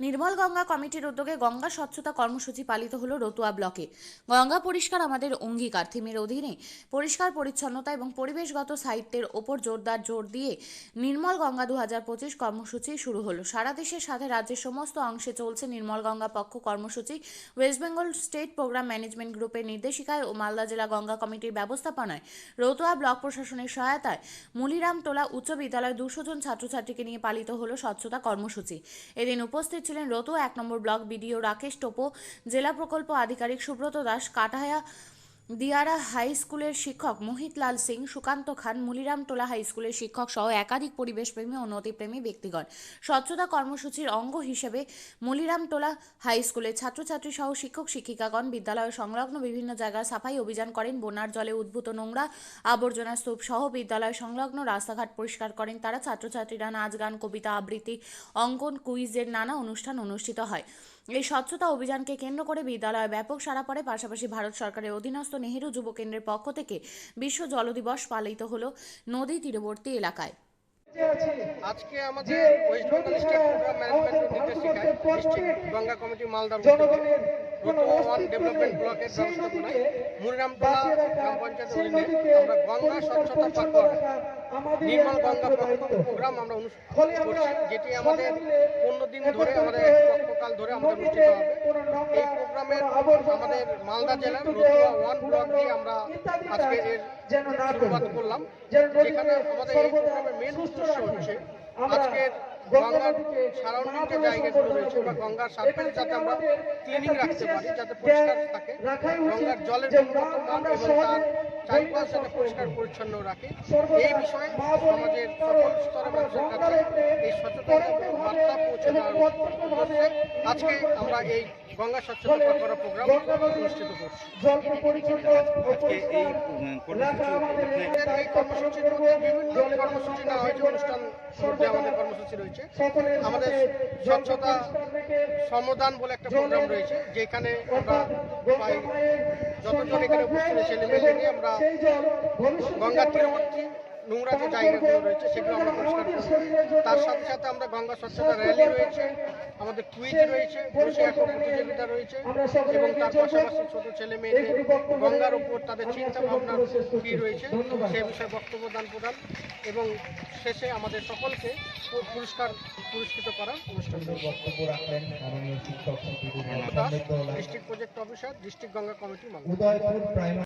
নির্মল গঙ্গা কমিটির উদ্যোগে গঙ্গা স্বচ্ছতা কর্মসূচি পালিত হলো রতুয়া ব্লকে। গঙ্গা পরিষ্কার আমাদের অঙ্গীকার। থিমের অধীনে পরিষ্কার, পরিচ্ছন্নতা এবং পরিবেশগত সাহিত্যের ওপর জোরদার জোর দিয়ে নির্মল গঙ্গা দু হাজার পঁচিশ কর্মসূচি শুরু হলো। সারা দেশের সাথে রাজ্যের সমস্ত অংশে চলছে নির্মল গঙ্গা পক্ষ কর্মসূচি। West Bengal state program management গ্রুপের নির্দেশিকায় ও মালদা জেলা গঙ্গা কমিটির ব্যবস্থাপনায় রতুয়া ব্লক প্রশাসনের সহায়তায় মুলিরাম টোলা উচ্চ বিদ্যালয়ের দুশো জন ছাত্রছাত্রীকে নিয়ে পালিত হলো স্বচ্ছতা কর্মসূচি। এদিন উপস্থিত ছিলেন রতুয়া এক নম্বর ব্লক বিডিও রাকেশ টোপো। জেলা প্রকল্প আধিকারিক সুব্রত দাস। কাটায়া দিয়ারা হাই স্কুলের শিক্ষক মোহিত লাল সিং, সুকান্ত খান, মুলিরাম টোলা হাই স্কুলের শিক্ষক সহ একাধিক পরিবেশপ্রেমী ও নদীপ্রেমী ব্যক্তিগণ। স্বচ্ছতা কর্মসূচির অঙ্গ হিসেবে মুলিরাম টোলা হাই স্কুলের ছাত্রছাত্রী সহ শিক্ষক, শিক্ষিকাগণ বিদ্যালয় সংলগ্ন বিভিন্ন জায়গায় সাফাই অভিযান করেন, বন্যার জলে উদ্ভূত নোংরা আবর্জনা স্তূপ সহ বিদ্যালয় সংলগ্ন রাস্তাঘাট পরিষ্কার করেন তারা। ছাত্রছাত্রীরা নাচ গান, কবিতা আবৃত্তি, অঙ্কন, কুইজের নানা অনুষ্ঠান অনুষ্ঠিত হয়। এই স্বচ্ছতা অভিযানকে কেন্দ্র করে বিদ্যালয়ে ব্যাপক সারা পড়ে। পাশাপাশি ভারত সরকারের অধীনস্থ নেহেরু যুব কেন্দ্রের পক্ষ থেকে বিশ্ব জল দিবস পালিত হল নদী তীরবর্তী এলাকায়। আজকে আমাদের West Bengal state program management নির্দেশিকায় ডিস্ট্রিক্ট গঙ্গা কমিটি মালদার ওয়ান ডেভেলপমেন্ট ব্লকের ব্যবস্থাপনায় মুরিরামটোলা গ্রাম পঞ্চায়েতের অধীনে আমরা গঙ্গা স্বচ্ছতা পাকড় নির্মল গঙ্গা প্রোগ্রাম আমরা অনুষ্ঠিত করছি যেটি আমাদের পনেরো দিন ধরে আমাদের পক্ষকাল ধরে আমাদের অনুষ্ঠিত হবে। এই প্রোগ্রামের আমাদের মালদা জেলার রতুয়া ওয়ান ব্লক দিয়ে আমরা আজকে এর শুরুয়াত করলাম যেখানে আমাদের এই প্রোগ্রামের মেন উদ্দেশ্য হচ্ছে আজকের গঙ্গার সারাউন্ডিং যে জায়গাগুলো রয়েছে বা গঙ্গার সার্ফেস যাতে আমরা ক্লিনিং রাখতে পারি যাতে পরিষ্কার থাকে গঙ্গার জলের গুণগত মান এবং তার চারিপাশ যাতে পরিষ্কার পরিচ্ছন্ন রাখে। এই বিষয়ে সমাজের সকল স্তরের মানুষের কাছে এই সচেতনতা বার্তা পৌঁছে দেওয়ার আজকে আমরা এই গঙ্গা স্বচ্ছতা করা প্রোগ্রাম অনুষ্ঠিত করছি। এই কর্মসূচির মধ্যে বিভিন্ন কর্মসূচি নেওয়া হয়েছে অনুষ্ঠান আমাদের কর্মসূচি রয়েছে। আমাদের স্বচ্ছতা সমদান বলে একটা প্রোগ্রাম রয়েছে যেখানে আমরা যতজন এখানে উপস্থিত ছেলেমেয়েদের নিয়ে আমরা গঙ্গা তীরবর্তী নোংরা যে জায়গাগুলো রয়েছে সেগুলো আমরা পরিষ্কার করব। তার সাথে সাথে আমরা গঙ্গা স্বচ্ছতা র্যালি রয়েছে আমাদের কুইজ রয়েছে বসে আঁকো প্রতিযোগিতা রয়েছে এবং তার পাশাপাশি ছোট ছেলে মেয়েদের গঙ্গার উপর তাদের চিন্তা ভাবনা কী রয়েছে সে বিষয়ে বক্তব্য দান প্রদান এবং শেষে আমাদের সকলকে পুরস্কার পুরস্কৃত করা অনুষ্ঠান। বক্তব্য রাখলেন district project officer district Ganga committee Malda. Udaypur primary